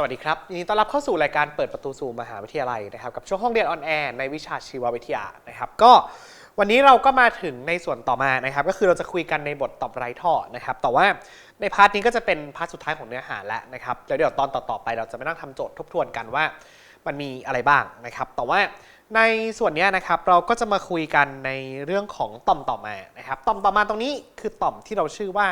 สวัสดีครับยินดีต้อนรับเข้าสู่รายการเปิดประตูสู่มหาวิทยาลัยนะครับกับช่วงห้องเรียนออนแอร์ในวิชาชีววิทยานะครับก็วันนี้เราก็มาถึงในส่วนต่อมานะครับ ก็คือเราจะคุยกันในบทตอบไร้ท่อนะครับแต่ว่าในพาร์ทนี้ก็จะเป็นพาร์ทสุดท้ายของเนื้อหาแล้วนะครับแล้วเดี๋ยวตอนต่อๆไปเราจะไม่นั่งทำโจทย์ทบทวนกันว่า มันมีอะไรบ้างนะครับ แต่ว่าในส่วนนี้นะครับเราก็จะมาคุยกันในเรื่องของต่อมต่อมานะครับต่อมต่อมาตรงนี้คือต่อมที่เราชื่อว่า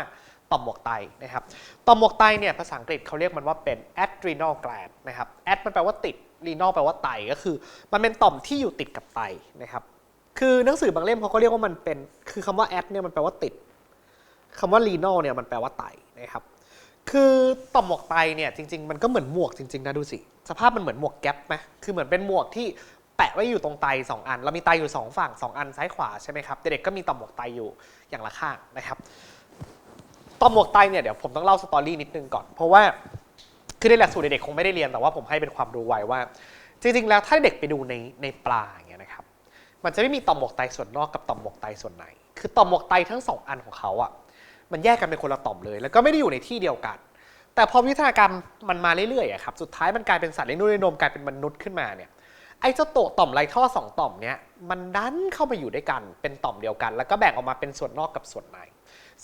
ต่อมหมวกไตนะครับต่อมหมวกไตเนี่ยภาษาอังกฤษเขาเรียกมันว่าเป็น adrenal gland นะครับ ad มันแปลว่าติด renal แปลว่าไตก็คือ มันเป็นต่อมที่อยู่ติดกับไตนะครับคือหนังสือบางเล่มเขาก็เรียกว่ามันเป็นคือคำว่า ad เนี่ยมันแปลว่าติดคำว่า renal เนี่ยมันแปลว่าไตนะครับคือต่อมหมวกไตเนี่ยจริง ๆ มันก็เหมือนหมวกจริงๆนะดูสิสภาพมันเหมือนหมวกแก๊ปไหมคือเหมือนเป็นหมวกที่แปะไว้อยู่ตรงไตสองอัน เรามีไตอยู่สองฝั่งสองอันซ้ายขวาใช่ไหมครับเด็กๆก็มีต่อมหมวกไตอยู่อย่างละข้างนะครับ ต่อมหมวกไตเนี่ยเดี๋ยวผมต้องเล่าสตอรี่นิดนึงก่อน เพราะว่าคือในหลักสูตรเด็กๆคงไม่ได้เรียนแต่ว่าผมให้เป็นความรู้ไว้ว่า จริงๆ แล้วถ้าเด็กไปดูในในปลาอย่างเงี้ยนะครับ มันจะไม่มีต่อมหมวกไตส่วนนอกกับต่อมหมวกไตส่วนในคือต่อมหมวกไตทั้งสองอันของเขาอะมันแยกกันเป็นคนละต่อมเลย แล้วก็ไม่ได้อยู่ในที่เดียวกัน แต่พอวิทยาการมันมาเรื่อยๆครับสุดท้ายมันกลายเป็นสัตว์เลี้ยงลูกด้วยนมกลายเป็นมนุษย์ขึ้นมาเนี่ยไอ้เจ้าโตต่อมไรท่อสองต่อมเนี้ยมันดันเข้ามาอยู่ด้วยกันเป็นต่อมเดียวกัน แล้วก็แบ่งออกมาเป็นส่วนนอกกับส่วนใน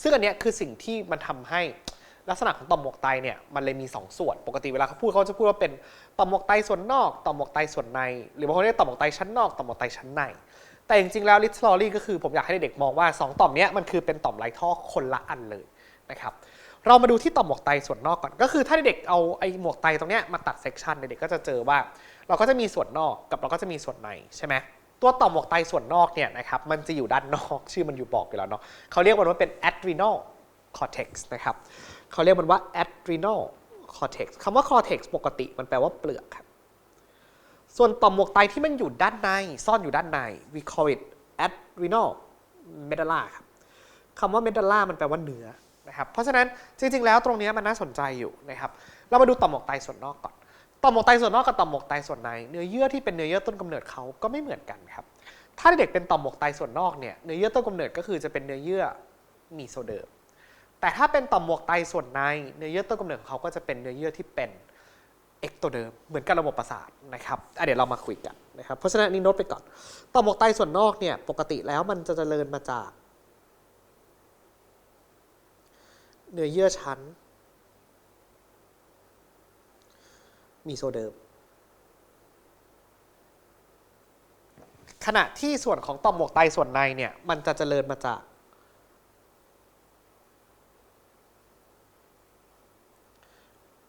ซึ่งอันเนี้ยคือสิ่งที่มันทำให้ลักษณะของต่อมหมวกไตเนี่ยมันเลยมี 2 ส่วน ปกติเวลาเขาพูดเขาจะพูดว่าเป็นต่อมหมวกไตส่วนนอกต่อมหมวกไตส่วนใน หรือบางคนเรียกต่อมหมวกไตชั้นนอกต่อมหมวกไตชั้นใน แต่จริงๆแล้วลิทลอรี่ก็คือผมอยากให้เด็กๆมองว่า 2 ต่อมเนี้ยมันคือเป็นต่อมไรท่อคนละอันเลยนะครับเรามาดูที่ต่อมหมวกไตส่วนนอกก่อน ก็คือถ้าเด็กเอาไอ้หมวกไตตรงเนี้ยมาตัดเซกชันเด็กๆก็จะเจอว่า เราก็จะมีส่วนนอกกับเราก็จะมีส่วนในใช่ไหม ตัวต่อมหมวกไตส่วนนอกเนี่ยนะครับมันจะอยู่ด้านนอกชื่อมันอยู่บอกอยู่แล้วเนาะเขาเรียกมันว่าเป็น adrenal cortex นะครับเขาเรียกมันว่า adrenal cortex คำว่า cortex ปกติมันแปลว่าเปลือกครับส่วนต่อมหมวกไตที่มันอยู่ด้านใน ซ่อนอยู่ด้านใน we call it adrenal medulla ครับคำว่า medulla มันแปลว่าเนื้อนะครับเพราะฉะนั้นจริงๆแล้วตรงนี้มันน่าสนใจอยู่นะครับเรามาดูต่อมหมวกไตส่วนนอกก่อน ต่อมหมวกไตส่วนนอกกับต่อมหมวกไตส่วนใน เนื้อเยื่อที่เป็นเนื้อเยื่อต้นกำเนิดเขาก็ไม่เหมือนกันครับ ถ้าเด็กเป็นต่อมหมวกไตส่วนนอกเนี่ยเนื้อเยื่อต้นกำเนิดก็คือจะเป็นเนื้อเยื่อมีโซเดิมแต่ถ้าเป็นต่อมหมวกไตส่วนในเนื้อเยื่อต้นกำเนิดของเขาก็จะเป็นเนื้อเยื่อที่เป็นเอกโตเดิมเหมือนกับระบบประสาทนะครับเดี๋ยวเรามาคุยกันนะครับเพราะฉะนั้นนนี่โน้ตไปก่อนต่อมหมวกไตส่วนนอกเนี่ยปกติแล้วมันจะเจริญมาจาก เนื้อเยื่อชั้น มีโซเดิม ขณะที่ส่วนของต่อมหมวกไตส่วนในเนี่ย มันจะเจริญมาจาก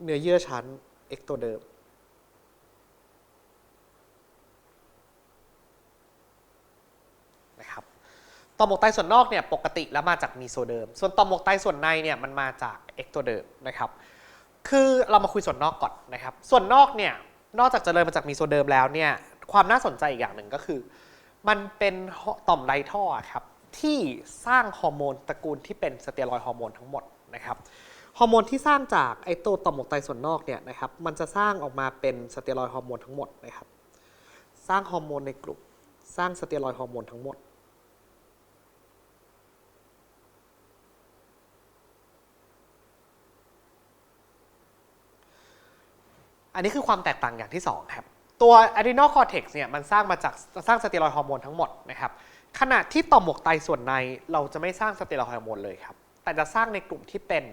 เนื้อเยื่อชั้นเอกโตเดิมนะครับต่อมหมวกไตส่วนนอกเนี่ยปกติแล้วมาจากมีโซเดิม ส่วนต่อมหมวกไตส่วนในเนี่ยมันมาจากเอกโตเดิมนะครับ คือเรามาคุยส่วนนอกก่อนนะครับ ส่วนนอกเนี่ยนอกจากเจริญมาจากมีโซเดิมแล้วเนี่ยความน่าสนใจอีกอย่างหนึ่งก็คือ มันเป็นต่อมไรท่อครับที่สร้างฮอร์โมนตระกูลที่เป็นสเตียรอยฮอร์โมนทั้งหมดนะครับฮอร์โมนที่สร้างจากไอตัวต่อมหมวกไตส่วนนอกเนี่ยนะครับมันจะสร้างออกมาเป็นสเตียรอยฮอร์โมนทั้งหมดนะครับ สร้างฮอร์โมนในกลุ่ม สร้างสเตียรอยฮอร์โมนทั้งหมด อันนี้คือความแตกต่างอย่างที่ 2 ครับ ตัว adrenal cortex เนี่ยมันสร้างมาจากสร้างสเตียรอยฮอร์โมนทั้งหมดนะครับขณะที่ต่อมหมวกไตส่วนในเราจะไม่สร้างสเตียรอยฮอร์โมนเลยครับ แต่จะสร้างในกลุ่มที่เป็น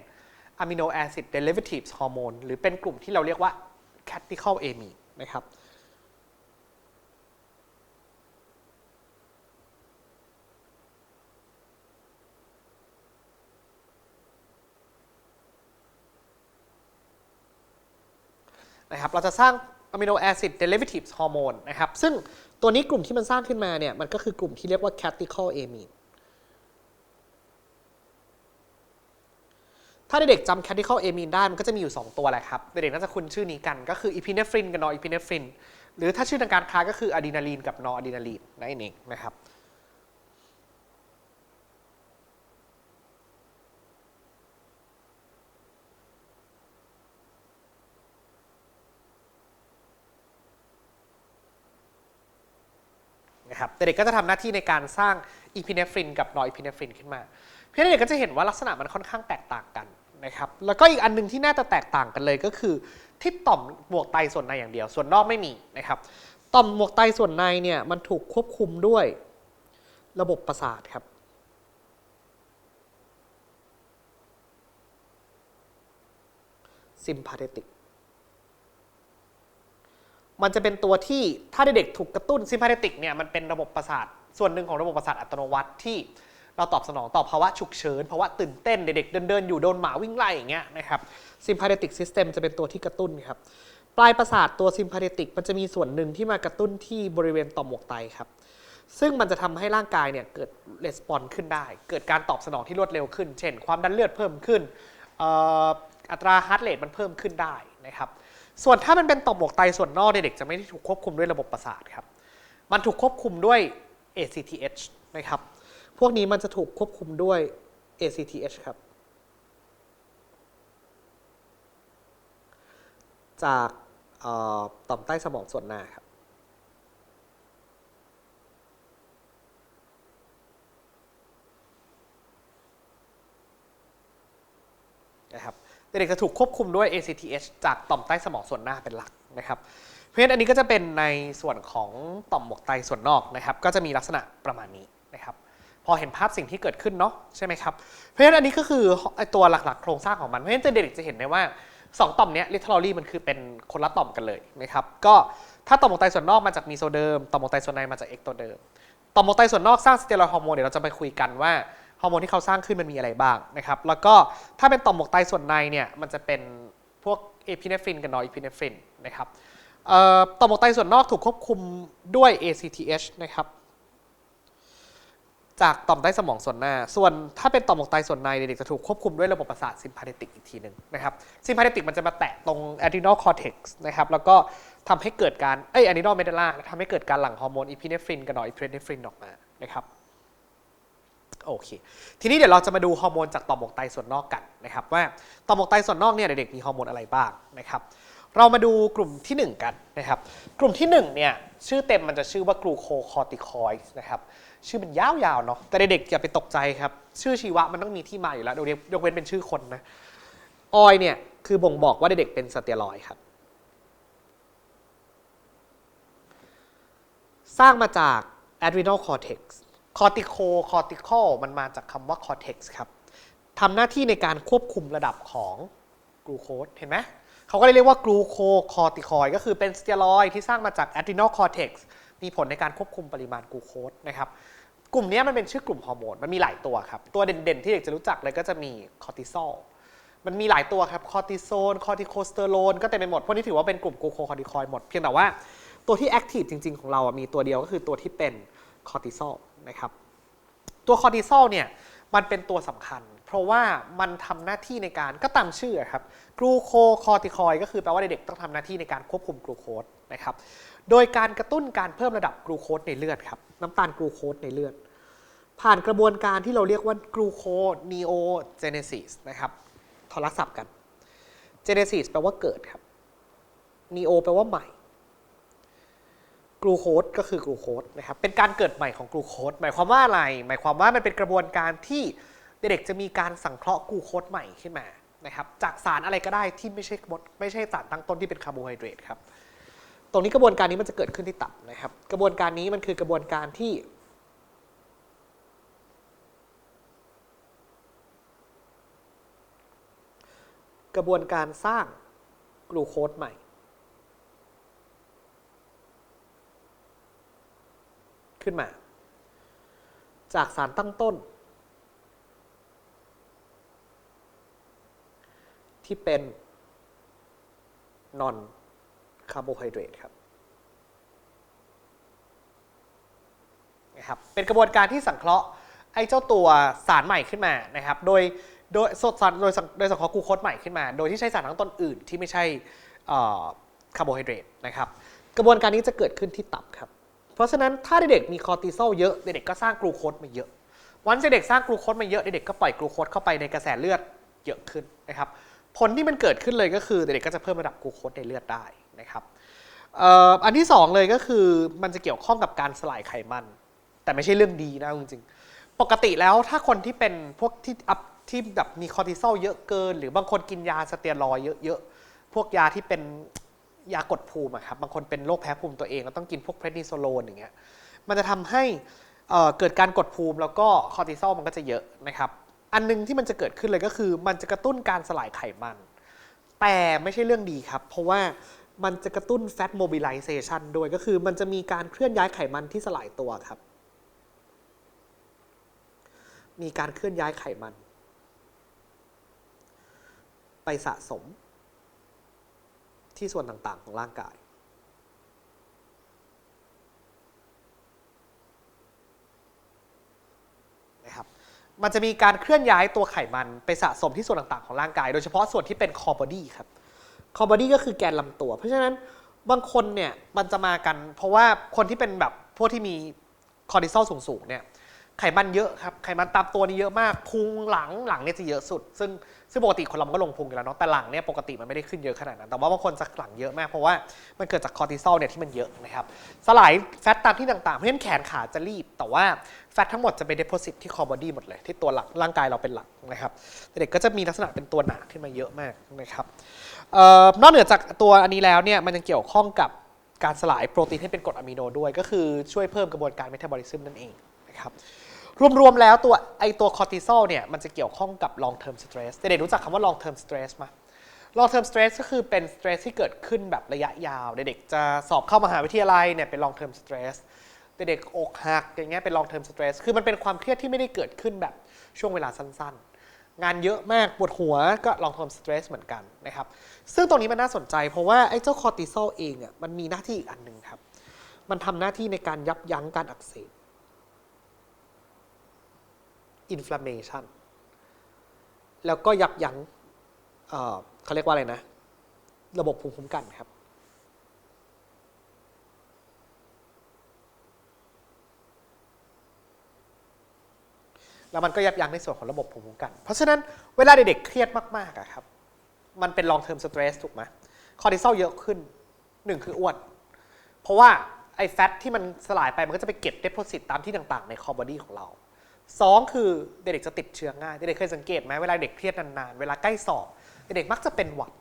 amino acid derivatives hormone หรือเป็นกลุ่มที่เราเรียกว่า catechol amine นะครับ นะครับเราจะสร้างอะมิโนแอซิด derivatives hormone นะครับซึ่งตัวนี้กลุ่มที่มันสร้างขึ้นมาเนี่ยมันก็คือกลุ่มที่เรียกว่า catechol amine ถ้าเด็กๆจำ catechol amine ได้มันก็จะมีอยู่ 2 ตัวแหละครับเด็กๆน่าจะคุ้นชื่อนี้กันก็คือ epinephrine กับ norepinephrine หรือถ้าชื่อทางการค้าก็คือ adrenaline กับ noradrenaline นั่นเองนะครับ นะครับแต่เด็กก็จะทำหน้าที่ในการสร้างอีพิเนฟรินกับนอร์อีพิเนฟรินขึ้นมา เพื่อนเด็กก็จะเห็นว่าลักษณะมันค่อนข้างแตกต่างกันนะครับแล้วก็อีกอันหนึงที่น่าจะแตกต่างกันเลยก็คือ ที่ต่อมหมวกไตส่วนในอย่างเดียว ส่วนนอกไม่มีนะครับต่อมหมวกไตส่วนในเนี่ยมันถูกควบคุมด้วยระบบประสาทครับซิมพาเทติก มันจะเป็นตัวที่ถ้าเด็กๆถูกกระตุ้นซิมพาเทติกเนี่ยมันเป็นระบบประสาทส่วนหนึ่งของระบบประสาทอัตโนมัติที่เราตอบสนองต่อภาวะฉุกเฉินภาวะตื่นเต้นเด็กๆเดินๆอยู่โดนหมาวิ่งไล่อย่างเงี้ยนะครับซิมพาเทติกซิสเต็มจะเป็นตัวที่กระตุ้นครับปลายประสาทตัวซิมพาเทติกมันจะมีส่วนหนึ่งที่มากระตุ้นที่บริเวณต่อมหมวกไตครับซึ่งมันจะทำให้ร่างกายเนี่ยเกิดレスปอนขึ้นได้ เกิดการตอบสนองที่รวดเร็วขึ้น เช่น ความดันเลือดเพิ่มขึ้นอ,อ,อัตราฮาร์ดเรทมันเพิ่มขึ้นได้นะครับ ส่วนถ้ามันเป็นต่อมหมวกไตส่วนนอกเนี่ยเด็กจะไม่ได้ถูกควบคุมด้วยระบบประสาทครับ มันถูกควบคุมด้วย ACTH นะครับ พวกนี้มันจะถูกควบคุมด้วย ACTH ครับ จากต่อมใต้สมองส่วนหน้าครับ นะครับ เด็กๆจะถูกควบคุมด้วย ACTH จากต่อมใต้สมองส่วนหน้าเป็นหลักนะครับ เพราะฉะนั้นอันนี้ก็จะเป็นในส่วนของต่อมหมวกไตส่วนนอกนะครับ ก็จะมีลักษณะประมาณนี้นะครับ พอเห็นภาพสิ่งที่เกิดขึ้นเนาะใช่ไหมครับ เพราะฉะนั้นอันนี้ก็คือตัวหลักๆ โครงสร้างของมัน เพราะฉะนั้นเด็กๆจะเห็นได้ว่า 2 ต่อมเนี้ย literally มันคือเป็นคนละต่อมกันเลยนะครับ ก็ถ้าต่อมหมวกไตส่วนนอกมาจากมีโซเดิม ต่อมหมวกไตส่วนในมาจากเอกตัวเดิม ต่อมหมวกไตส่วนนอกสร้างสเตียรอยด์ฮอร์โมนเดี๋ยวเราจะไปคุยกันว่า ฮอร์โมนที่เขาสร้างขึ้นมันมีอะไรบ้างนะครับ แล้วก็ถ้าเป็นต่อมหมวกไตส่วนในเนี่ยมันจะเป็นพวกเอพิเนฟรินกับนอร์เอพิเนฟรินนะครับต่อมหมวกไตส่วนนอกถูกควบคุมด้วย ACTH นะครับจากต่อมใต้สมองส่วนหน้า ส่วนถ้าเป็นต่อมหมวกไตส่วนในเด็กๆจะถูกควบคุมด้วยระบบประสาทซิมพาเทติกอีกทีหนึ่งนะครับ ซิมพาเทติกมันจะมาแตะตรง adrenal cortex นะครับ แล้วก็ทำให้เกิดการ เอ้ย adrenal medulla ทำให้เกิดการหลั่งฮอร์โมนอีพิเนฟรินกับนอร์อีพิเนฟรินออกมา นะครับ โอเค ทีนี้เดี๋ยวเราจะมาดูฮอร์โมนจากต่อมหมวกไตส่วนนอกกันนะครับว่าต่อมหมวกไตส่วนนอกเนี่ยเด็กๆมีฮอร์โมนอะไรบ้างนะครับเรามาดูกลุ่มที่ 1 กันนะครับ กลุ่มที่1เนี่ยชื่อเต็มมันจะชื่อว่ากลูโคคอร์ติคอยด์นะครับชื่อมันยาวๆเนาะแต่เด็กๆอย่าไปตกใจครับ ชื่อชีวะมันต้องมีที่มาอยู่แล้วยกเว้นยกเว้นเป็นชื่อคนนะออยเนี่ยคือบ่งบอกว่าเด็กๆเป็นสเตียรอยด์ครับ สร้างมาจาก adrenal cortex cortico cortical มันมาจากคำว่า cortex ครับทำหน้าที่ในการควบคุมระดับของกลูโคสเห็นไหมเขาก็เลยเรียกว่ากลูโคคอร์ติคอยก็คือเป็นสเตียรอยที่สร้างมาจาก adrenal cortex มีผลในการควบคุมปริมาณกลูโคสนะครับกลุ่มนี้มันเป็นชื่อกลุ่มฮอร์โมนมันมีหลายตัวครับ ตัวเด่นๆ ที่เด็กจะรู้จักเลยก็จะมีคอร์ติซอลมันมีหลายตัวครับคอร์ติโซนคอร์ติโคสเตอโรนก็เต็มไปหมด พวกนี้ถือว่าเป็นกลุ่มกลูโคคอร์ติคอยหมด เพียงแต่ว่าตัวที่แอคทีฟจริงๆ ของเราอะมีตัวเดียวก็คือตัวที่เป็นคอร์ติซอล นะครับตัวคอร์ติซอลเนี่ยมันเป็นตัวสำคัญ เพราะว่ามันทำหน้าที่ในการก็ตามชื่อครับกลูโคคอร์ติคอยก็คือแปลว่าเด็กๆต้องทำหน้าที่ในการควบคุมกลูโคสนะครับโดยการกระตุ้นการเพิ่มระดับกลูโคสในเลือดครับน้ำตาลกลูโคสในเลือด ผ่านกระบวนการที่เราเรียกว่ากลูโคนีโอเจเนซิสนะครับทอรัศัพท์กันเจเนซิสแปลว่าเกิดครับนีโอแปลว่าใหม่ กลูโคสก็คือกลูโคสนะครับเป็นการเกิดใหม่ของกลูโคสหมายความว่าอะไร หมายความว่ามันเป็นกระบวนการที่เด็กจะมีการสังเคราะห์กลูโคสใหม่ขึ้นมานะครับจากสารอะไรก็ได้ที่ไม่ใช่มดไม่ใช่สารตั้งต้นที่เป็นคาร์โบไฮเดรตครับตรงนี้กระบวนการนี้มันจะเกิดขึ้นที่ตับนะครับ กระบวนการนี้มันคือกระบวนการที่กระบวนการสร้างกลูโคสใหม่ ขึ้นมา จากสารตั้งต้น ที่เป็นนอนคาร์โบไฮเดรตครับนะครับ เป็นกระบวนการที่สังเคราะห์ไอ้เจ้าตัวสารใหม่ขึ้นมานะครับ โดยโดยสดสารโดยโดยสังเคราะห์กูโคสใหม่ขึ้นมา โดยที่ใช้สารตั้งต้นอื่นที่ไม่ใช่คาร์โบไฮเดรตนะครับ กระบวนการนี้จะเกิดขึ้นที่ตับครับ ราะฉะนั้นถ้าเด็กมีคอร์ติซอลเยอะเด็กก็สร้างกลูโคสมาเยอะ วันที่เด็กสร้างกลูโคสมาเยอะเด็กก็ปล่อยกลูโคสเข้าไปในกระแสเลือดเยอะขึ้นนะครับผลที่มันเกิดขึ้นเลยก็คือเด็กก็จะเพิ่มระดับกลูโคสในเลือดได้นะครับอันที่สองเลยก็คือมันจะเกี่ยวข้องกับการสลายไขมัน แต่ไม่ใช่เรื่องดีนะจริงๆ ปกติแล้วถ้าคนที่เป็นพวกที่อัพที่แบบมีคอร์ติซอลเยอะเกิน หรือบางคนกินยาสเตียรอยเยอะๆพวกยาที่เป็น ยากดภูมิครับบางคนเป็นโรคแพ้ภูมิตัวเองแล้วต้องกินพวกเพรนิโซโลนอย่างเงี้ยมันจะทำให้เกิดการกดภูมิแล้วก็คอร์ติซอลมันก็จะเยอะนะครับอันหนึงที่มันจะเกิดขึ้นเลยก็คือ มันจะกระตุ้นการสลายไขมัน แต่ไม่ใช่เรื่องดีครับ เพราะว่ามันจะกระตุ้น fat mobilization ด้วยก็คือมันจะมีการเคลื่อนย้ายไขมันที่สลายตัวครับ มีการเคลื่อนย้ายไขมัน ไปสะสม ที่ส่วนต่างๆ ของร่างกาย นะครับ มันจะมีการเคลื่อนย้ายตัวไขมันไปสะสมที่ส่วนต่างๆ ของร่างกาย โดยเฉพาะส่วนที่เป็นคอบอดี้ครับ คอบอดี้ก็คือแกนลำตัว เพราะฉะนั้นบางคนเนี่ยมันจะมากัน เพราะว่าคนที่เป็นแบบพวกที่มีคอร์ติซอลสูงๆเนี่ยไขมันเยอะครับ ไขมันตามตัวนี่เยอะมาก พุงหลังหลังเนี่ยจะเยอะสุด ซึ่ง ซึ่งปกติคนเรามันก็ลงพุงอยู่แล้วเนาะแต่หลังเนี่ยปกติมันไม่ได้ขึ้นเยอะขนาดนั้น แต่ว่าบางคนจะหลังเยอะมากเพราะว่ามันเกิดจากคอร์ติซอลเนี่ยที่มันเยอะนะครับสลายแฟตตามที่ต่างๆเพราะฉะนั้นแขนขาจะรีบ แต่ว่าแฟตทั้งหมดจะไปเดโพซิตที่คอบอดี้หมดเลยที่ตัวหลักร่างกายเราเป็นหลักนะครับเด็กก็จะมีลักษณะเป็นตัวหนาขึ้นมาเยอะมากนะครับออนอกเหนือจากตัวอันนี้แล้วเนี่ยมันยังเกี่ยวข้องกับการสลายโปรตีนให้เป็นกรดอะมิโนด้วย ก็คือช่วยเพิ่มกระบวนการเมตาบอลิซึมนั่นเองนะครับ รวมๆแล้วตัวไอตัวคอร์ติซอลเนี่ยมันจะเกี่ยวข้องกับ long term stress เด็กๆรู้จักคำว่า long term stress ไหม long term stress ก็คือเป็น stress ที่เกิดขึ้นแบบระยะยาว เด็กๆจะสอบเข้ามหาวิทยาลัยเนี่ยเป็น long term stress เด็กๆอกหักอย่างเงี้ยเป็น long term stress คือมันเป็นความเครียดที่ไม่ได้เกิดขึ้นแบบช่วงเวลาสั้นๆ งานเยอะมากปวดหัวก็ long term stress เหมือนกันนะครับ ซึ่งตรงนี้มันน่าสนใจเพราะว่าไอ้เจ้าคอร์ติซอลเองอะมันมีหน้าที่อีกอันหนึ่งครับ มันทำหน้าที่ในการยับยั้งการอักเสบ inflammation แล้วก็ยับยั้งเเขาเรียกว่าอะไรนะ ระบบภูมิคุ้มกันครับ แล้วมันก็ยับยั้งในส่วนของระบบภูมิคุ้มกัน เพราะฉะนั้นเวลาเด็กๆเครียดมากๆอะครับ มันเป็น long term stress ถูกไหมคอร์ติซอลเยอะขึ้นหนึ่งคืออ้วน เพราะว่าไอ้แฟตที่มันสลายไปมันก็จะไปเก็บเด p o ซิตตามที่ต่างๆ ในคอร์บอดี้ของเรา สองคือเด็กๆจะติดเชื้อง่าย เด็กๆเคยสังเกตไหมเวลาเด็กเครียดนานๆ เวลาใกล้สอบ เด็กๆมักจะเป็นหวัด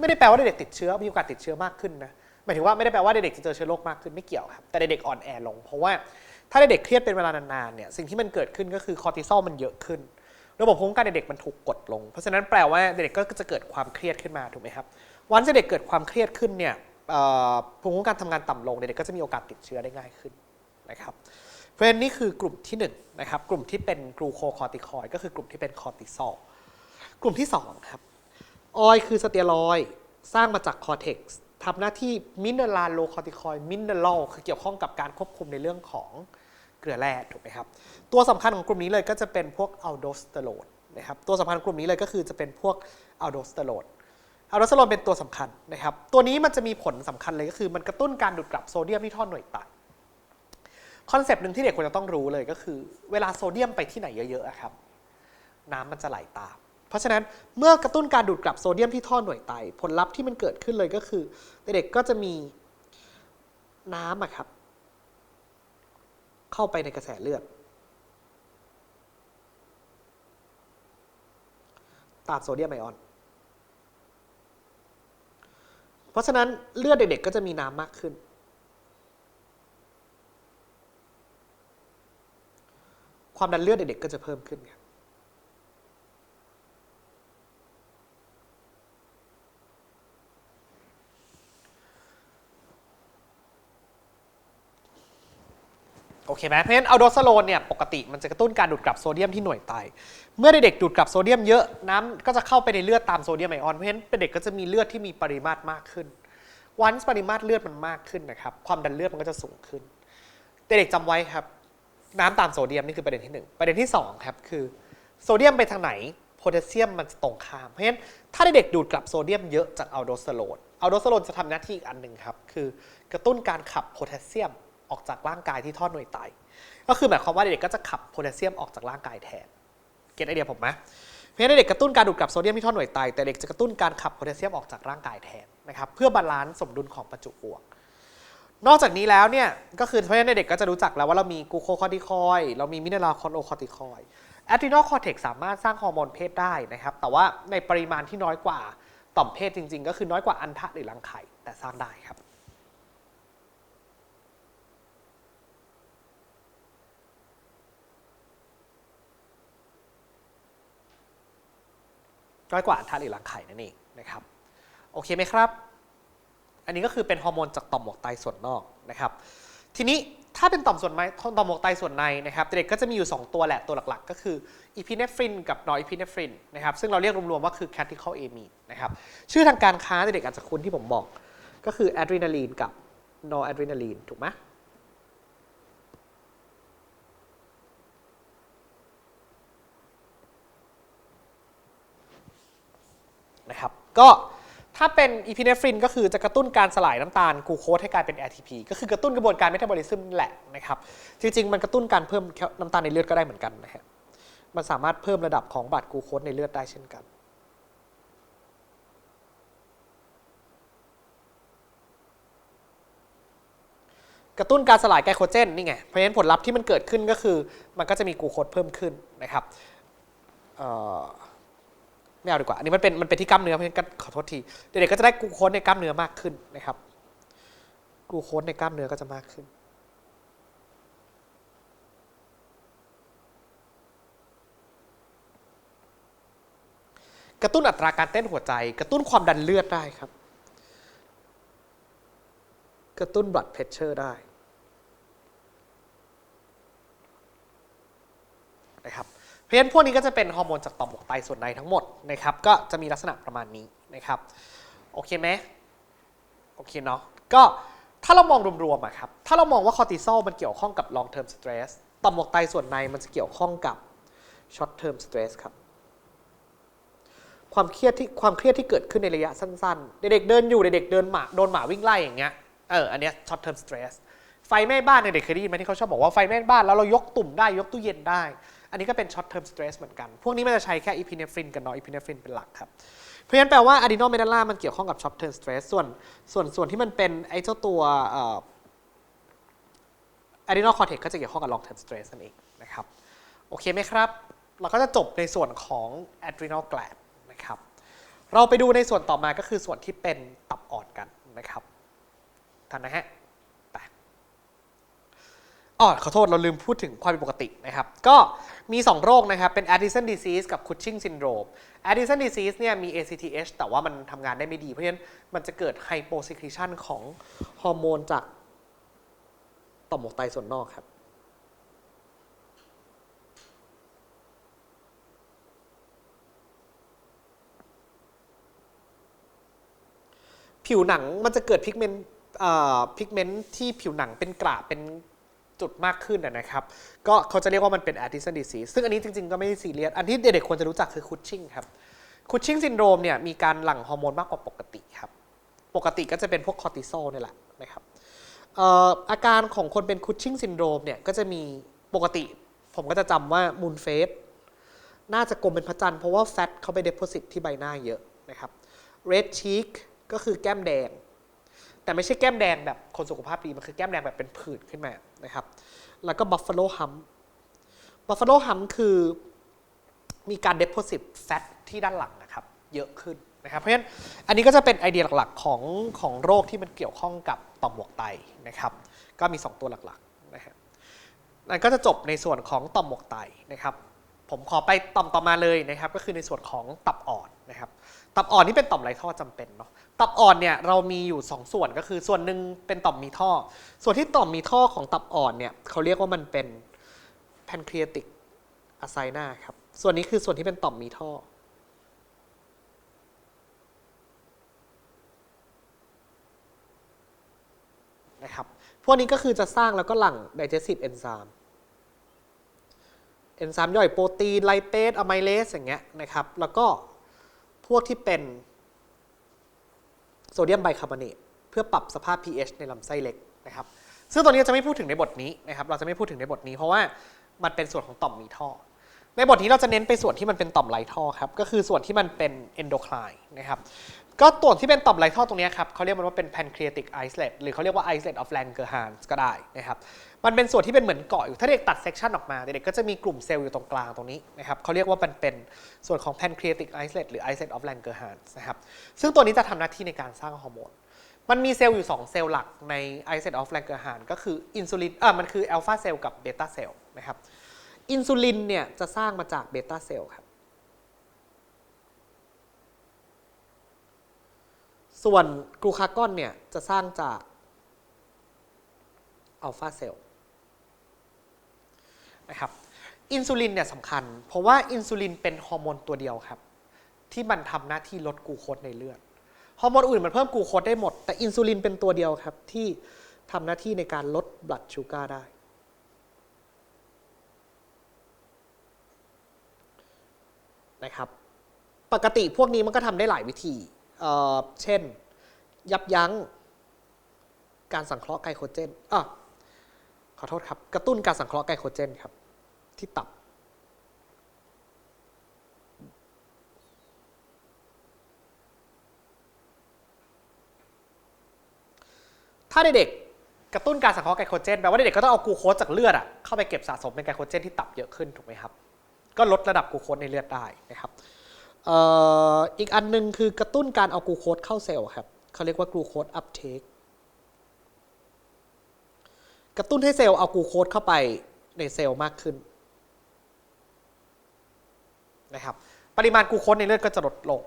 ไม่ได้แปลว่าเด็กๆติดเชื้อมีโอกาสติดเชื้อมากขึ้นนะ หมายถึงว่าไม่ได้แปลว่าเด็กๆจะเจอเชื้อโรคมากขึ้นไม่เกี่ยวครับ แต่เด็กๆอ่อนแอลง เพราะว่าถ้าเด็กๆเครียดเป็นเวลานานๆเนี่ย สิ่งที่มันเกิดขึ้นก็คือคอร์ติซอลมันเยอะขึ้น ระบบภูมิคุ้มกันเด็กๆมันถูกกดลง เพราะฉะนั้นแปลว่าเด็กๆก็จะเกิดความเครียดขึ้นมาถูกไหมครับ วันที่เด็กเกิดความเครียดขึ้นเนี่ยภูมิคุ้มกันทำงานต่ำลงเด็กๆก็จะมีโอกาสติดเชื้อได้ง่ายขึ้นนะครับ เพราะฉะนั้นนี่คือกลุ่มที่1นงนะครับกลุ่มที่เป็นกลูโคคอร์ติคอยก็คือกลุ่มที่เป็นคอร์ติซอลกลุ่มที่2ครับออยคือสเตียรอยสร้างมาจากคอร์เท็กซ์ทำหน้าที่มินเนอราโลคอร์ติคอยมินเนอรัลคือเกี่ยวข้องกับการควบคุมในเรื่องของเกลือแร่ถูกไหมครับตัวสำคัญของกลุ่มนี้เลยก็จะเป็นพวกอัลโดสเตอโรนนะครับตัวสำคัญกลุ่มนี้เลยก็คือจะเป็นพวกอัลโดสเตอโรนอัลโดสเตอโรนเป็นตัวสำคัญนะครับตัวนี้มันจะมีผลสำคัญเลยก็คือมันกระตุ้นการดูดกลับโซเดียมที่ท่อหน่วยไต คอนเซปต์หนึ่งที่เด็กควรจะต้องรู้เลยก็คือ เวลาโซเดียมไปที่ไหนเยอะๆครับ น้ำมันจะไหลตาม เพราะฉะนั้นเมื่อกระตุ้นการดูดกลับโซเดียมที่ท่อหน่วยไต ผลลัพธ์ที่มันเกิดขึ้นเลยก็คือ เด็กก็จะมีน้ำอะครับ เข้าไปในกระแสเลือดตามโซเดียมไอออน เพราะฉะนั้นเลือดเด็กๆก็จะมีน้ำมากขึ้น ความดันเลือดเด็กๆก็จะเพิ่มขึ้นครับโอเคไหมเพราะฉะนั้นอัลโดสเตอโรนเนี่ยปกติมันจะกระตุ้นการดูดกลับโซเดียมที่หน่วยไต เมื่อเด็กๆดูดกลับโซเดียมเยอะน้ำก็จะเข้าไปในเลือดตามโซเดียมไอออน เพราะฉะนั้นเด็กก็จะมีเลือดที่มีปริมาตรมากขึ้น วันปริมาตรเลือดมันมากขึ้นนะครับ ความดันเลือดมันก็จะสูงขึ้น เด็กจำไว้ครับ น้ำตามโซเดียมนี่คือประเด็นที่หนึ่งประเด็นที่สองครับคือโซเดียมไปทางไหนโพแทสเซียมมันจะตรงข้าม เพราะฉะนั้นถ้าเด็กดูดกลับโซเดียมเยอะจากอัลโดสเตอโรนอัลโดสเตอโรนจะทำหน้าที่อีกอันหนึ่งครับคือกระตุ้นการขับโพแทสเซียมออกจากร่างกายที่ท่อหน่วยไต ก็คือหมายความว่าเด็กก็จะขับโพแทสเซียมออกจากร่างกายแทน เก็ตไอเดียผมไหมเพราะฉะนั้นเด็กกระตุ้นการดูดกลับโซเดียมที่ท่อหน่วยไตแต่เด็กจะกระตุ้นการขับโพแทสเซียมออกจากร่างกายแทนนะครับเพื่อบาลานซ์สมดุลของประจุบวก นอกจากนี้แล้วเนี่ยก็คือเพราะฉะนั้นเด็กก็จะรู้จักแล้วว่าเรามีกูโคคอติคอยเรามีมิเนอรัลคอนโอคอติคอยด์ adrenal cortex สามารถสร้างฮอร์โมนเพศได้นะครับ แต่ว่าในปริมาณที่น้อยกว่าต่อมเพศจริง ๆ ก็คือน้อยกว่าอันทะหรือรังไข่แต่สร้างได้ครับน้อยกว่าอันทะหรือรังไข่นั่นเองนะครับ โอเคไหมครับ อันนี้ก็คือเป็นฮอร์โมนจากต่อมหมวกไตส่วนนอกนะครับ ทีนี้ถ้าเป็นต่อมส่วนไม้ต่อมหมวกไตส่วนในนะครับเด็กก็จะมีอยู่ 2 ตัวแหละตัวหลักๆ ก็คืออีพิเนฟรินกับนอร์อีพิเนฟรินนะครับซึ่งเราเรียกรวมๆว่าคือ catechol amine นะครับชื่อทางการค้าเด็กอาจจะคุ้นที่ผมบอก ก็คืออะดรีนาลีนกับนอร์อะดรีนาลีนถูกไหมนะครับก็ ถ้าเป็นอีพิเนฟรินก็คือจะกระตุ้นการสลายน้ำตาลกูโคสให้กลายเป็น ATP ก็คือกระตุ้นกระบวนการเมตาบอลิซึมแหละนะครับ จริง ๆ มันกระตุ้นการเพิ่มน้ำตาลในเลือดก็ได้เหมือนกันนะฮะ มันสามารถเพิ่มระดับของบาดกูโคสในเลือดได้เช่นกัน กระตุ้นการสลายไกลโคเจนนี่ไง เพราะฉะนั้นผลลัพธ์ที่มันเกิดขึ้นก็คือ มันก็จะมีกูโคสเพิ่มขึ้นนะครับเอ่อ ไม่เอาดีกว่าอันนี้มันเป็นมันเป็นที่กล้ามเนื้อเพราะฉะนั้นก็ขอโทษทีเด็กๆก็จะได้กูโคสในกล้ามเนื้อมากขึ้นนะครับกูโคสในกล้ามเนื้อก็จะมากขึ้นกระตุ้นอัตราการเต้นหัวใจ กระตุ้นความดันเลือดได้ครับ กระตุ้น blood pressure ได้นะครับ เพราะฉะนั้นพวกนี้ก็จะเป็นฮอร์โมนจากต่อมหมวกไตส่วนในทั้งหมดนะครับ ก็จะมีลักษณะประมาณนี้นะครับ โอเคไหมโอเคเนาะ ก็ถ้าเรามองรวมๆอะครับ ถ้าเรามองว่าคอร์ติซอลมันเกี่ยวข้องกับ long term stress ต่อมหมวกไตส่วนในมันจะเกี่ยวข้องกับ short term stress ครับ ความเครียดที่ความเครียดที่เกิดขึ้นในระยะสั้นๆ เด็กๆเดินอยู่เด็กๆเดินหมาโดนหมาวิ่งไล่อย่างเงี้ย เออ อันเนี้ย short term stress ไฟไหม้บ้านเด็กเคยได้ยินไหมที่เขาชอบบอกว่าไฟไหม้บ้านแล้วเรายกตุ่มได้ยกตู้เย็นได้ นนี้ก็เป็น short term stress เหมือนกัน พวกนี้มันจะใช้แค่ epinephrine กับ norepinephrine เป็นหลักครับ เพราะฉะนั้นแปลว่า adrenal medulla มันเกี่ยวข้องกับ short term stress ส่วนส่วนส่วนที่มันเป็นไอ้เจ้าตัวอ่อ adrenal cortex ก็จะเกี่ยวข้องกับ long term stress นั่นเองนะครับ โอเคไหมครับ เราก็จะจบในส่วนของ adrenal gland นะครับ เราไปดูในส่วนต่อมาก็คือส่วนที่เป็นตับอ่อนกันนะครับทันนะฮะ อ๋อขอโทษเราลืมพูดถึงความผิดปกตินะครับ ก็มี 2 โรคนะครับ เป็น Addison disease กับ Cushing syndrome Addison disease เนี่ยมี ACTH แต่ว่ามันทำงานได้ไม่ดี เพราะฉะนั้นมันจะเกิด hyposecretion ของฮอร์โมนจากต่อมหมวกไตส่วนนอกครับ ผิวหนังมันจะเกิดพิกเมนต์พิกเมนต์ที่ผิวหนังเป็นกระเป็น จุดมากขึ้นนะครับ ก็เขาจะเรียกว่ามันเป็น Addison disease ซึ่งอันนี้จริง ๆ ก็ไม่ได้ซีเรียส อันที่เด็กๆควรจะรู้จักคือ Cushing ครับ Cushing syndrome เนี่ยมีการหลั่งฮอร์โมนมากกว่าปกติครับ ปกติก็จะเป็นพวกคอร์ติซอลนี่แหละนะครับอาการของคนเป็น Cushing syndrome เนี่ยก็จะมีปกติ ผมก็จะจำว่ามูนเฟสน่าจะกลมเป็นพระจันทร์เพราะว่าแฟตเขาไปเด p o s i t ที่ใบหน้าเยอะนะครับ red cheek ก็คือแก้มแดง แต่ไม่ใช่แก้มแดงแบบคนสุขภาพดี มันคือแก้มแดงแบบเป็นผื่นขึ้นมานะครับ แล้วก็ buffalo hump buffalo hump คือมีการ deposit fat ที่ด้านหลังนะครับ เยอะขึ้นนะครับ เพราะฉะนั้นอันนี้ก็จะเป็นไอเดียหลักๆของของโรคที่มันเกี่ยวข้องกับต่อมหมวกไตนะครับ ก็มี 2 ตัวหลักๆนะครับนั่นก็จะจบในส่วนของต่อมหมวกไตนะครับ ผมขอไปต่อมต่อมาเลยนะครับ ก็คือในส่วนของตับอ่อนนะครับ ตับอ่อนนี่เป็นต่อมไรท่อจำเป็นเนาะตับอ่อนเนี่ยเรามีอยู่ 2 ส่วนก็คือส่วนหนึ่งเป็นต่อมมีท่อ ส่วนที่ต่อมมีท่อของตับอ่อนเนี่ยเขาเรียกว่ามันเป็น pancreatic aciina ครับส่วนนี้คือส่วนที่เป็นต่อมมีท่อ นะครับพวกนี้ก็คือจะสร้างแล้วก็หลั่ง digestive enzyme เอนไซม์ย่อยโปรตีนไลเปสอะไมเลสอย่างเงี้ยนะครับแล้วก็ พวกที่เป็นโซเดียมไบคาร์บอเนตเพื่อปรับสภาพ pH ในลำไส้เล็กนะครับซึ่งตัวนี้จะไม่พูดถึงในบทนี้นะครับเราจะไม่พูดถึงในบทนี้เพราะว่ามันเป็นส่วนของต่อมมีท่อ ในบทนี้เราจะเน้นไปส่วนที่มันเป็นต่อมไรท่อครับก็คือส่วนที่มันเป็นเอนโดไคน์นะครับ ก็ตัวที่เป็นต่อมไรท่อตรงนี้ครับเขาเรียกมันว่าเป็น pancreatic islet หรือเขาเรียกว่า islet of Langerhans ก็ได้นะครับมันเป็นส่วนที่เป็นเหมือนเกาะอยู่ถ้าเด็กตัดเซกชันออกมาเด็กๆก็จะมีกลุ่มเซลล์อยู่ตรงกลางตรงนี้นะครับเขาเรียกว่ามันเป็นส่วนของ pancreatic islet หรือ islet of Langerhans นะครับซึ่งตัวนี้จะทำหน้าที่ในการสร้างฮอร์โมนมันมีเซลล์อยู่ 2 เซลล์หลักใน islet of Langerhans ก็คืออินซูลินเออมันคืออัลฟาเซลล์กับเบต้าเซลล์นะครับอินซูลินเนี่ยจะสร้างมาจากเบต้าเซลล์ครับ ส่วนกลูคากอนเนี่ยจะสร้างจากอัลฟาเซลล์นะครับอินซูลินเนี่ยสำคัญ เพราะว่าอินซูลินเป็นฮอร์โมนตัวเดียวครับ ที่มันทำหน้าที่ลดกลูโคสในเลือดฮอร์โมนอื่นมันเพิ่มกลูโคสได้หมด แต่อินซูลินเป็นตัวเดียวครับ ที่ทำหน้าที่ในการลดบลัดชูการ์ได้นะครับ ปกติพวกนี้มันก็ทำได้หลายวิธี เช่น ยับยั้งการสังเคราะห์ไกลโคเจนอะขอโทษครับ กระตุ้นการสังเคราะห์ไกลโคเจนครับ ที่ตับ ถ้าเด็กๆกระตุ้นการสังเคราะห์ไกลโคเจนแปลว่าเด็กๆก็ต้องเอากูโคสจากเลือดอะเข้าไปเก็บสะสมเป็นไกลโคเจนที่ตับเยอะขึ้นถูกไหมครับ ก็ลดระดับกูโคสในเลือดได้นะครับ อีกอันหนึงคือกระตุ้นการเอากลูโคสเข้าเซลล์ครับเขาเรียกว่ากลูโคสอัพเทคกระตุ้นให้เซลล์เอากลูโคสเข้าไปในเซลล์มากขึ้นนะครับปริมาณกลูโคสในเลือดก็จะลดลง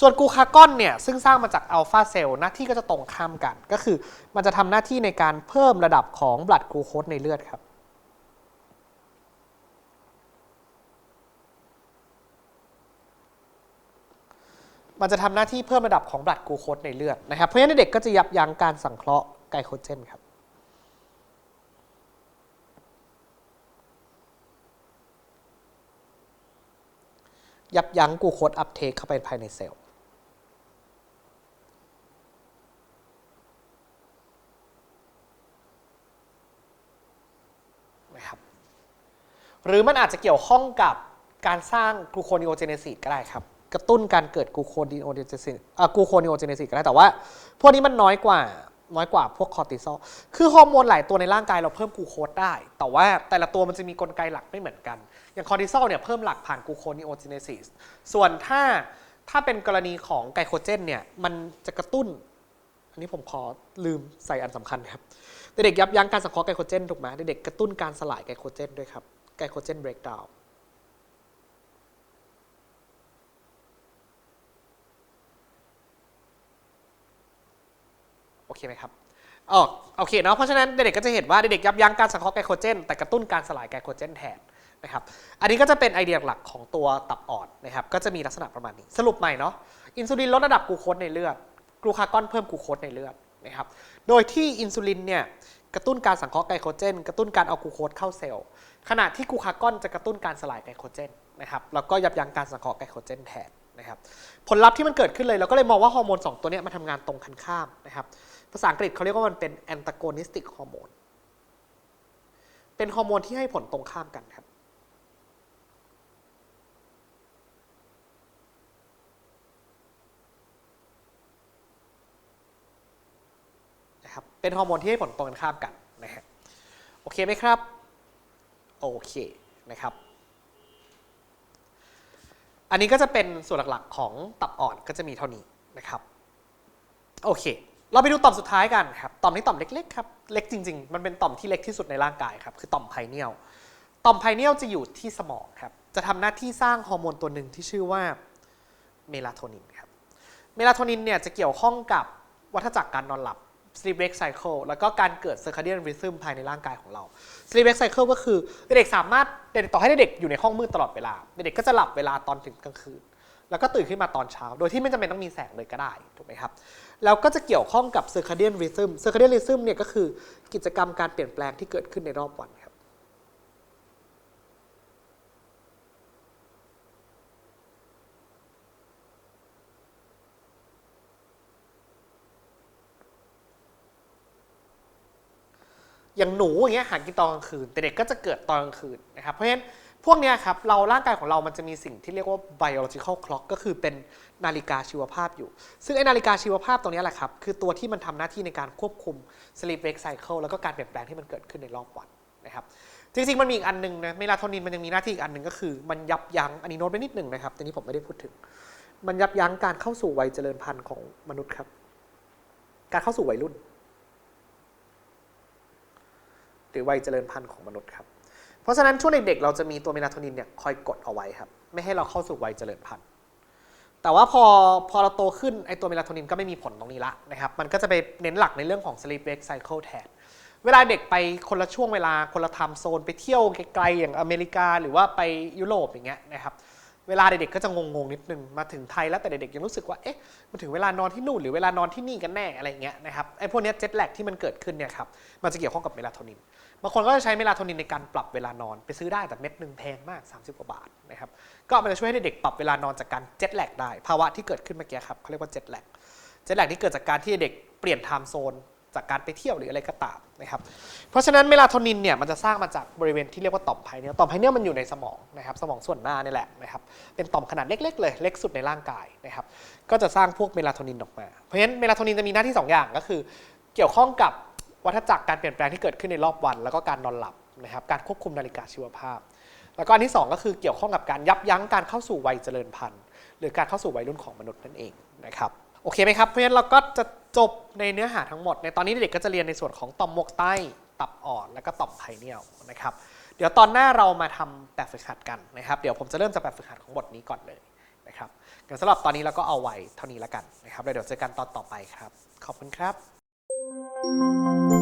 ส่วนกลูคากอนเนี่ยซึ่งสร้างมาจากอัลฟาเซลล์หน้าที่ก็จะตรงข้ามกัน ก็คือมันจะทำหน้าที่ในการเพิ่มระดับของบลัดกลูโคสในเลือดครับ มันจะทำหน้าที่เพิ่มระดับของบลัดกูโคสในเลือดนะครับ เพราะฉะนั้นเด็กก็จะยับยั้งการสังเคราะห์ไกลโคเจนครับยับยั้งกูโคสอัพเทคเข้าไปภายในเซลล์ นะครับ หรือมันอาจจะเกี่ยวข้องกับการสร้างกลูโคนิโอเจเนซิสก็ได้ครับ กระตุ้นการเกิดกูโคนิโอเจเนซิสกูโคนิโอเจเนซิสก็ได้แต่ว่า พวกนี้มันน้อยกว่าน้อยกว่าพวกคอร์ติซอลคือฮอร์โมนหลายตัวในร่างกายเราเพิ่มกูโคสได้ แต่ว่าแต่ละตัวมันจะมีกลไกหลักไม่เหมือนกัน อย่างคอร์ติซอลเนี่ยเพิ่มหลักผ่านกูโคนิโอเจเนซิสส่วนถ้าถ้าเป็นกรณีของไกลโคเจนเนี่ยมันจะกระตุ้น อันนี้ผมขอลืมใส่อันสำคัญครับ เด็กยับยั้งการสังเคราะห์ไกลโคเจนถูกไหมเด็กกระตุ้นการสลายไกลโคเจนด้วยครับไกลโคเจนเบรกดาวน์ เคไหมครับอ๋อโอเคเนาะเพราะฉะนั้นเด็กๆก็จะเห็นว่าเด็กๆยับยั้งการสังเคราะห์ไกลโคเจน แต่กระตุ้นการสลายไกลโคเจนแทนนะครับอันนี้ก็จะเป็นไอเดียหลักของตัวตับอ่อนนะครับก็จะมีลักษณะประมาณนี้ สรุปใหม่เนาะอินซูลินลดระดับกลูโคสในเลือดกลูคากอนเพิ่มกลูโคสในเลือดนะครับโดยที่อินซูลินเนี่ยกระตุ้นการสังเคราะห์ไกลโคเจน กระตุ้นการเอากลูโคสเข้าเซลล์ขณะที่กลูคากอนจะกระตุ้นการสลายไกลโคเจนนะครับแล้วก็ยับยั้งการสังเคราะห์ไกลโคเจนแทนนะครับผลลัพธ์ที่มันเกิดขึ้นเลยเราก็เลยมองว่าฮอร์โมนสองตัวนี้มันทำงานตรงกันข้ามนะครับ ภาษาอังกฤษเขาเรียกว่ามันเป็น antagonistic ฮอร์โมน เป็นฮอร์โมนที่ให้ผลตรงข้ามกันครับ นะครับ เป็นฮอร์โมนที่ให้ผลตรงกันข้ามกันนะฮะ โอเคไหมครับ โอเคนะครับ อันนี้ก็จะเป็นส่วนหลักๆของตับอ่อนก็จะมีเท่านี้นะครับ โอเค เราไปดูต่อมสุดท้ายกันครับ ต่อมนี้ต่อมเล็กๆครับ เล็กจริง ๆ มันเป็นต่อมที่เล็กที่สุดในร่างกายครับ คือต่อมไพเนียล ต่อมไพเนียลจะอยู่ที่สมองครับ จะทำหน้าที่สร้างฮอร์โมนตัวหนึ่งที่ชื่อว่าเมลาโทนินครับ เมลาโทนินเนี่ยจะเกี่ยวข้องกับวัฏจักรการนอนหลับ sleep wake cycle แล้วก็การเกิด circadian rhythm ภายในร่างกายของเรา sleep wake cycle ก็คือเด็กสามารถเด็กต่อให้เด็กอยู่ในห้องมืดตลอดเวลา เด็กก็จะหลับเวลาตอนถึงกลางคืน แล้วก็ตื่นขึ้นมาตอนเช้า โดยที่ไม่จำเป็นต้องมีแสงเลยก็ได้ถูกไหมครับ แล้วก็จะเกี่ยวข้องกับ circadian rhythm circadian rhythm เนี่ยก็คือกิจกรรมการเปลี่ยนแปลงที่เกิดขึ้นในรอบวันครับอย่างหนูอย่างเงี้ยหากินตอนกลางคืน แต่เด็กก็จะเกิดตอนกลางคืนนะครับ เพราะฉะนั้น พวกเนี้ยครับเราร่างกายของเรามันจะมีสิ่งที่เรียกว่า biological clock ก็คือเป็นนาฬิกาชีวภาพอยู่ ซึ่งไอ้นาฬิกาชีวภาพตรงนี้แหละครับ คือตัวที่มันทำหน้าที่ในการควบคุม sleep wake cycle แล้วก็การเปลี่ยนแปลงที่มันเกิดขึ้นในรอบวันนะครับจริงๆ มันมีอีกอันหนึงนะเมลาโทนินมันยังมีหน้าที่อีกอันหนึ่งก็คือ มันยับยั้งอันนี้โน้ตไปนิดหนึ่งนะครับแต่นี้ผมไม่ได้พูดถึง มันยับยั้งการเข้าสู่วัยเจริญพันธุ์ของมนุษย์ครับ การเข้าสู่วัยรุ่น หรือวัยเจริญพันธุ์ของมนุษย์ครับ เพราะฉะนั้นช่วงเด็กๆเราจะมีตัวเมลาโทนินเนี่ยคอยกดเอาไว้ครับไม่ให้เราเข้าสู่วัยเจริญพันธุ์แต่ว่าพอพอเราโตขึ้นไอตัวเมลาโทนินก็ไม่มีผลตรงนี้ละนะครับมันก็จะไปเน้นหลักในเรื่องของ sleep wake cycle แทนเวลาเด็กไปคนละช่วงเวลาคนละไทม์โซนไปเที่ยวไกลๆอย่างอเมริกา หรือว่าไปยุโรปอย่างเงี้ยนะครับเวลาเด็กๆก็จะงงๆนิดนึงมาถึงไทยแล้วแต่เด็กๆยังรู้สึกว่าเอ๊ะมันถึงเวลานอนที่นู่นหรือเวลานอนที่นี่กันแน่อะไรเงี้ยนะครับไอ้พวกนี้เจ็ตแลกที่มันเกิดขึ้นเนี่ยครับมันจะเกี่ยวข้องกับเมลาโทนิน บางคนก็จะใช้เมลาโทนินในการปรับเวลานอน ไปซื้อได้แต่เม็ดหนึ่งแพงมาก 30 กว่าบาทนะครับก็มันจะช่วยให้เด็กปรับเวลานอนจากการเจ็ตแลกได้ ภาวะที่เกิดขึ้นเมื่อกี้ครับเขาเรียกว่าเจ็ตแลกเจ็ตแลกที่เกิดจากการที่เด็กเปลี่ยนไทม์โซนจากการไปเที่ยวหรืออะไรก็ตามนะครับ เพราะฉะนั้นเมลาโทนินเนี่ยมันจะสร้างมาจากบริเวณที่เรียกว่าต่อมไพเนียต่อมไพเนียมันอยู่ในสมองนะครับ สมองส่วนหน้านี่แหละนะครับ เป็นต่อมขนาดเล็ก ๆ เลย เล็กสุดในร่างกายนะครับ ก็จะสร้างพวกเมลาโทนินออกมา เพราะฉะนั้นเมลาโทนินจะมีหน้าที่ 2 อย่างก็คือ เกี่ยวข้องกับ วัฏจักรการเปลี่ยนแปลงที่เกิดขึ้นในรอบวัน แล้วก็การนอนหลับนะครับการควบคุมนาฬิกาชีวภาพ แล้วก็อันที่ 2 ก็คือเกี่ยวข้องกับการยับยั้งการเข้าสู่วัยเจริญพันธุ์หรือการเข้าสู่วัยรุ่นของมนุษย์นั่นเองนะครับโอเคไหมครับเพราะฉะนั้นเราก็จะจบในเนื้อหาทั้งหมด ในตอนนี้เด็กก็จะเรียนในส่วนของต่อมหมวกไตตับอ่อนแล้วก็ต่อมไพเนียลนะครับเดี๋ยวตอนหน้าเรามาทำแบบฝึกหัดกันนะครับเดี๋ยวผมจะเริ่มจากแบบฝึกหัดของบทนี้ก่อนเลยนะครับสำหรับตอนนี้เราก็เอาไว้เท่านี้แล้วกันนะครับแล้วเดี๋ยวเจอกันตอนต่อไปครับ ขอบคุณครับ Música